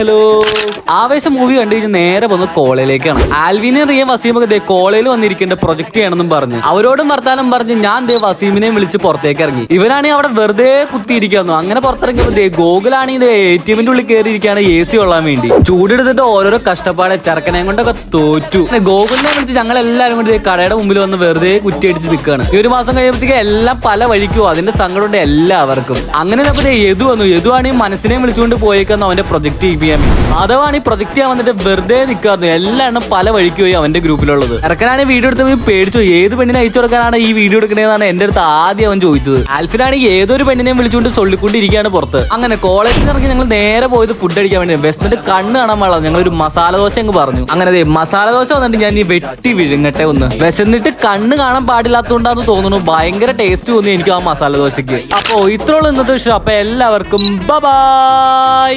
Hello. ആവേശം movie കണ്ടു നേരെ വന്ന് കോളേജിലേക്കാണ് ആൽവിനെയും റിയ വസീമൊക്കെ ദേ കോളേജിൽ വന്നിരിക്കേണ്ട പ്രൊജക്ട് ചെയ്യണമെന്നും പറഞ്ഞു. അവരോടും വർത്താനം പറഞ്ഞ് ഞാൻ ദേ വസീമിനെയും വിളിച്ച് പുറത്തേക്ക് ഇറങ്ങി. ഇവനാണെങ്കിൽ അവിടെ വെറുതെ കുത്തിയിരിക്കുന്നു അങ്ങനെ പുറത്തിറങ്ങിയപ്പോ ദേ ഗോകുലാണെങ്കിൽ ദേ എ ടി എമ്മിന്റെ ഉള്ളിൽ കയറിയിരിക്കുകയാണ് എ സി കൊള്ളാൻ വേണ്ടി. ചൂടെടുത്തിട്ട് ഓരോരോ കഷ്ടപ്പാടെ ചെറുക്കനെ കൊണ്ടൊക്കെ തോറ്റു. ഗോകുലിനെ വിളിച്ച് ഞങ്ങൾ എല്ലാവരും കൂടി കടയുടെ മുമ്പിൽ വന്ന് വെറുതെ കുറ്റിയടിച്ച് നിൽക്കുകയാണ്. ഈ ഒരു മാസം കഴിയുമ്പോഴത്തേക്ക് എല്ലാം പല വഴിക്കും അതിന്റെ സങ്കടമുണ്ട് എല്ലാവർക്കും. അങ്ങനെ നമ്മുടെ യദു വന്നു. യദു ആണെങ്കിൽ മനസ്സിനെ വിളിച്ചുകൊണ്ട് പോയേക്കാന്ന് അവന്റെ പ്രൊജക്ട് ചെയ്യാൻ അഥവാണ് ഈ പ്രൊജക്ട് ചെയ്യാൻ വന്നിട്ട് വെറുതെ നിൽക്കാറുണ്ട് എല്ലാം പല വഴിക്ക് പോയി അവന്റെ ഗ്രൂപ്പിലുള്ളത്. ഇറക്കാനാണ് വീഡിയോ എടുത്ത് പേടിച്ചു. ഏത് പെണ്ണിനെ അയച്ചു കൊടുക്കാനാണ് ഈ വീഡിയോ എടുക്കുന്നതെന്നാണ് എന്റെ അടുത്ത് ആദ്യം അവൻ ചോദിച്ചത്. ആൽഫിനാണെങ്കിൽ ഏതൊരു പെണ്ണിനെയും വിളിച്ചുകൊണ്ട് സൊള്ളിക്കൊണ്ടിരിക്കുകയാണ് പുറത്ത്. അങ്ങനെ കോളേജിൽ ഇറങ്ങി ഞങ്ങൾ നേരെ പോയത് ഫുഡ് അടിക്കാൻ വേണ്ടി. വെസ്റ്റിന്റെ കണ്ണ് കാണാൻ വേണം ഞങ്ങൾ ഒരു മസാല ദോശ അങ്ങ് പറഞ്ഞു. അങ്ങനെ മസാല ദോശ വന്നിട്ട് ഞാൻ ഈ വെട്ടി വിഴുങ്ങട്ടെ ഒന്ന്. വിശന്നിട്ട് കണ്ണ് കാണാൻ പാടില്ലാത്തതുകൊണ്ടാന്ന് തോന്നുന്നു. ഭയങ്കര ടേസ്റ്റ് തോന്നി എനിക്ക് ആ മസാല ദോശയ്ക്ക്. അപ്പോ ഇത്രയുള്ള ഇന്നത്തെ വിഷയം അപ്പൊ എല്ലാവർക്കും ബൈ